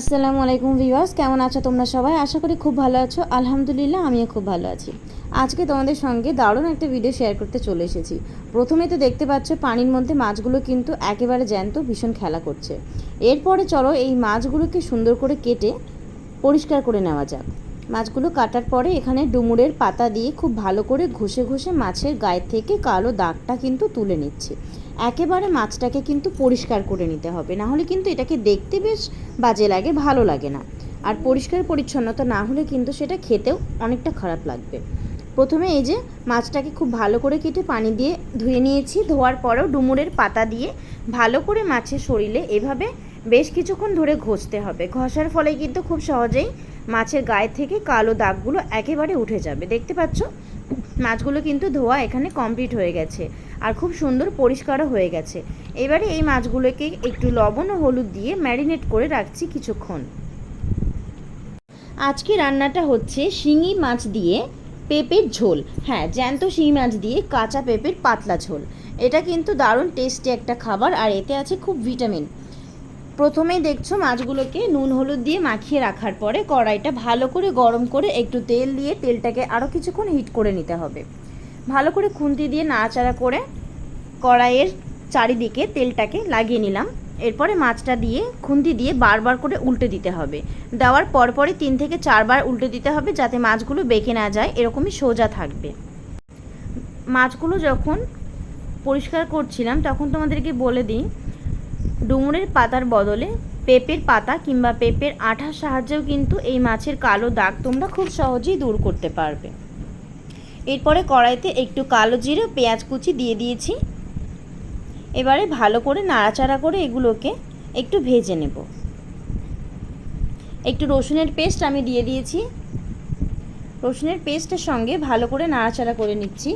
আসসালামু আলাইকুম ভিউয়ার্স, কেমন আছো তোমরা সবাই? আশা করি খুব ভালো আছো। আলহামদুলিল্লাহ, আমিও খুব ভালো আছি। আজকে তোমাদের সঙ্গে দারুণ একটা ভিডিও শেয়ার করতে চলে এসেছি। প্রথমে তো দেখতে পাচ্ছ, পানির মধ্যে মাছগুলো কিন্তু একেবারে জ্যান্ত, ভীষণ খেলা করছে। এরপরে চলো এই মাছগুলোকে সুন্দর করে কেটে পরিষ্কার করে নেওয়া যাক। মাছগুলো কাটার পরে এখানে ডুমুরের পাতা দিয়ে খুব ভালো করে ঘষে ঘষে মাছের গায়ে থেকে কালো দাগটা কিন্তু তুলে নিচ্ছি। একেবারে মাছটাকে কিন্তু পরিষ্কার করে নিতে হবে। না হলে কিন্তু এটাকে দেখতে বেশ বাজে লাগে, ভালো লাগে না। আর পরিষ্কার পরিচ্ছন্নতা না হলে কিন্তু সেটা খেতেও অনেকটা খারাপ লাগবে। প্রথমে এই যে মাছটাকে খুব ভালো করে কেটে পানি দিয়ে ধুয়ে নিয়েছি, ধোয়ার পরেও ডুমুরের পাতা দিয়ে ভালো করে মাছের শরীরে এভাবে বেশ কিছুক্ষণ ধরে ঘষতে হবে। ঘষার ফলে কিন্তু খুব সহজেই মাছের গায়ে থেকে কালো দাগগুলো একেবারে উঠে যাবে। দেখতে পাচ্ছ? মাছগুলো কিন্তু ধোয়া এখানে কমপ্লিট হয়ে গেছে আর খুব সুন্দর পরিষ্কারও হয়ে গেছে। এবারে এই মাছগুলোকে একটু লবণ ও হলুদ দিয়ে ম্যারিনেট করে রাখছি কিছুক্ষণ। আজকে রান্নাটা হচ্ছে শিঙি মাছ দিয়ে পেঁপের ঝোল। হ্যাঁ জ্যান্ত শিঙি মাছ দিয়ে কাঁচা পেঁপের পাতলা ঝোল। এটা কিন্তু দারুণ টেস্টি একটা খাবার আর এতে আছে খুব ভিটামিন প্রথমেই দেখছ মাছগুলোকে নুন, হলুদ দিয়ে মাখিয়ে রাখার পরে কড়াইটা ভালো করে গরম করে একটু তেল দিয়ে তেলটাকে আরও কিছুক্ষণ হিট করে নিতে হবে। ভালো করে খুন্তি দিয়ে নাড়াচাড়া করে কড়াইয়ের চারিদিকে তেলটাকে লাগিয়ে নিলাম। এরপরে মাছটা দিয়ে খুন্তি দিয়ে বারবার করে উল্টে দিতে হবে। দেওয়ার পরপরই তিন থেকে চারবার উল্টে দিতে হবে যাতে মাছগুলো বেঁকে না যায়, এরকমই সোজা থাকবে। মাছগুলো যখন পরিষ্কার করছিলাম, তখন তোমাদেরকে বলে দিই ডুমুরের পাতার বদলে পেঁপের পাতা কিংবা পেঁপের আঠার সাহায্যেও কিন্তু এই মাছের কালো দাগ তোমরা খুব সহজেই দূর করতে পারবে। এরপরে কড়াইতে একটু কালো জিরে পেঁয়াজ কুচি দিয়ে দিয়েছি। এবারে ভালো করে নাড়াচাড়া করে এগুলোকে একটু ভেজে নেব। একটু রসুনের পেস্ট আমি দিয়ে দিয়েছি। রসুনের পেস্টের সঙ্গে ভালো করে নাড়াচাড়া করে নিচ্ছি।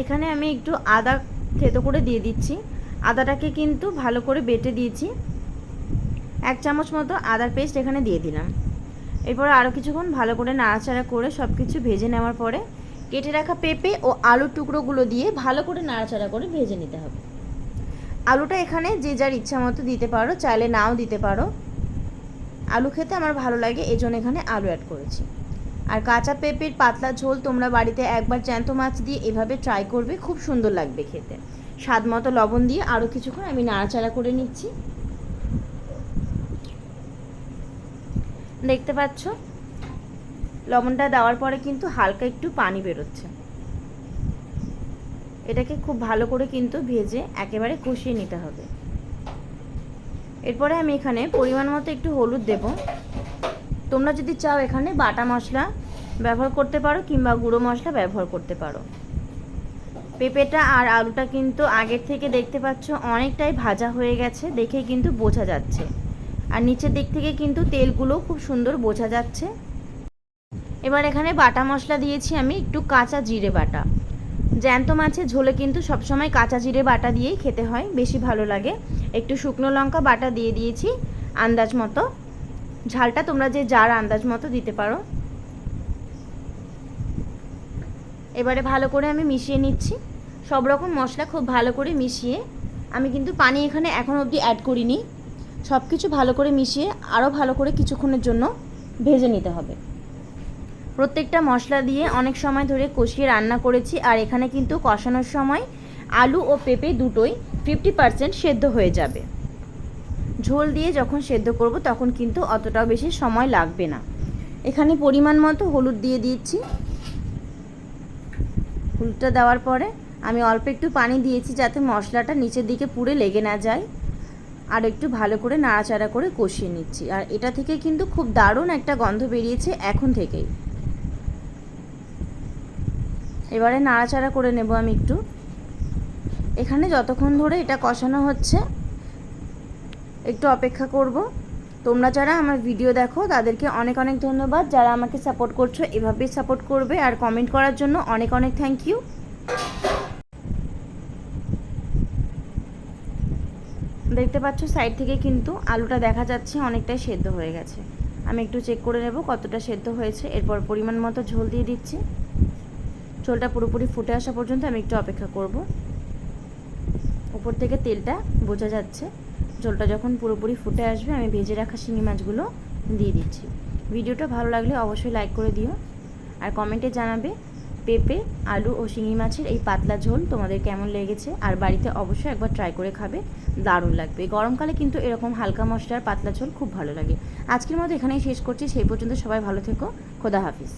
এখানে আমি একটু আদা থেতো করে দিয়ে দিচ্ছি। আদাটাকে কিন্তু ভালো করে বেটে দিয়েছি। এক চামচ মতো আদার পেস্ট এখানে দিয়ে দিলাম। এরপর আরও কিছুক্ষণ ভালো করে নাড়াচাড়া করে সব কিছু ভেজে নেওয়ার পরে কেটে রাখা পেঁপে ও আলুর টুকরোগুলো দিয়ে ভালো করে নাড়াচাড়া করে ভেজে নিতে হবে। আলুটা এখানে যে যার ইচ্ছা মতো দিতে পারো, চাইলে নাও দিতে পারো। আলু খেতে আমার ভালো লাগে এই জন্য এখানে আলু অ্যাড করেছি। আর কাঁচা পেঁপের পাতলা ঝোল তোমরা বাড়িতে একবার জ্যান্ত মাছ দিয়ে এভাবে ট্রাই করবে, খুব সুন্দর লাগবে খেতে। স্বাদ মতো লবণ দিয়ে আরও কিছুক্ষণ আমি নাড়াচাড়া করে নিচ্ছি। দেখতে পাচ্ছ? লবণটা দেওয়ার পরে কিন্তু হালকা একটু পানি বেরোচ্ছে। এটাকে খুব ভালো করে কিন্তু ভেজে একেবারে কষিয়ে নিতে হবে। এরপরে আমি এখানে পরিমাণ মতো একটু হলুদ দেব। তোমরা যদি চাও এখানে বাটা মশলা ব্যবহার করতে পারো কিংবা গুঁড়ো মশলা ব্যবহার করতে পারো। পেঁপেটা আর আলুটা কিন্তু আগের থেকে দেখতে পাচ্ছ অনেকটাই ভাজা হয়ে গেছে দেখে কিন্তু বোঝা যাচ্ছে। আর নিচের দিক থেকে কিন্তু তেলগুলো খুব সুন্দর বোঝা যাচ্ছে। এবার এখানে বাটা মশলা দিয়েছি আমি একটু কাঁচা জিরে বাটা। জ্যান্ত মাছের ঝোলে কিন্তু সবসময় কাঁচা জিরে বাটা দিয়েই খেতে হয়, বেশি ভালো লাগে। একটু শুকনো লঙ্কা বাটা দিয়ে দিয়েছি আন্দাজ মতো। ঝালটা তোমরা যে যার আন্দাজ মতো দিতে পারো। এবারে ভালো করে আমি মিশিয়ে নিচ্ছি। সব রকম মশলা খুব ভালো করে মিশিয়ে আমি কিন্তু পানি এখানে এখন অবধি অ্যাড করিনি। সব কিছু ভালো করে মিশিয়ে আরও ভালো করে কিছুক্ষণের জন্য ভেজে নিতে হবে। প্রত্যেকটা মশলা দিয়ে অনেক সময় ধরে কষিয়ে রান্না করেছি আর এখানে কিন্তু কষানোর সময় আলু ও পেঁপে দুটোই ফিফটি পারসেন্ট সেদ্ধ হয়ে যাবে। ঝোল দিয়ে যখন সেদ্ধ করব তখন কিন্তু অতটাও বেশি সময় লাগবে না। এখানে পরিমাণ মতো হলুদ দিয়ে দিচ্ছি। হলুদটা দেওয়ার পরে আমি অল্প একটু পানি দিয়েছি যাতে মশলাটা নিচের দিকে পুড়ে লেগে না যায়। আর একটু ভালো করে নাড়াচাড়া করে কষিয়ে নিচ্ছি। আর এটা থেকে কিন্তু খুব দারুণ একটা গন্ধ বেরিয়েছে এখন থেকেই। এবারে নাড়াচাড়া করে নেব আমি একটু। এখানে যতক্ষণ ধরে এটা কষানো হচ্ছে, একটু অপেক্ষা করব। তোমরা যারা আমার ভিডিও দেখো, তাদেরকে অনেক অনেক ধন্যবাদ। যারা আমাকে সাপোর্ট করছ, এভাবেই সাপোর্ট করবে। আর কমেন্ট করার জন্য অনেক অনেক থ্যাংক ইউ দেখতে পাচ্ছ সাইড থেকে কিন্তু আলুটা দেখা যাচ্ছে অনেকটাই সেদ্ধ হয়ে গেছে। আমি একটু চেক করে নেব কতটা সেদ্ধ হয়েছে। এরপর পরিমাণ মতো ঝোল দিয়ে দিচ্ছি। ঝোলটা পুরোপুরি ফুটে আসা পর্যন্ত আমি একটু অপেক্ষা করব। উপর থেকে তেলটা বোঝা যাচ্ছে। ঝোলটা যখন পুরোপুরি ফুটে আসবে, আমি ভেজে রাখা শিঙি মাছগুলো দিয়ে দিচ্ছি। ভিডিওটা ভালো লাগলে অবশ্যই লাইক করে দিও। আর কমেন্টে জানাবে পেঁপে, আলু ও শিঙি মাছের এই পাতলা ঝোল তোমাদের কেমন লেগেছে। আর বাড়িতে অবশ্যই একবার ট্রাই করে খাবে, দারুণ লাগবে। গরমকালে কিন্তু এরকম হালকা মশলার পাতলা ঝোল খুব ভালো লাগে। আজকের মতো এখানেই শেষ করছি। সেই পর্যন্ত সবাই ভালো থেকো। খোদা হাফিজ।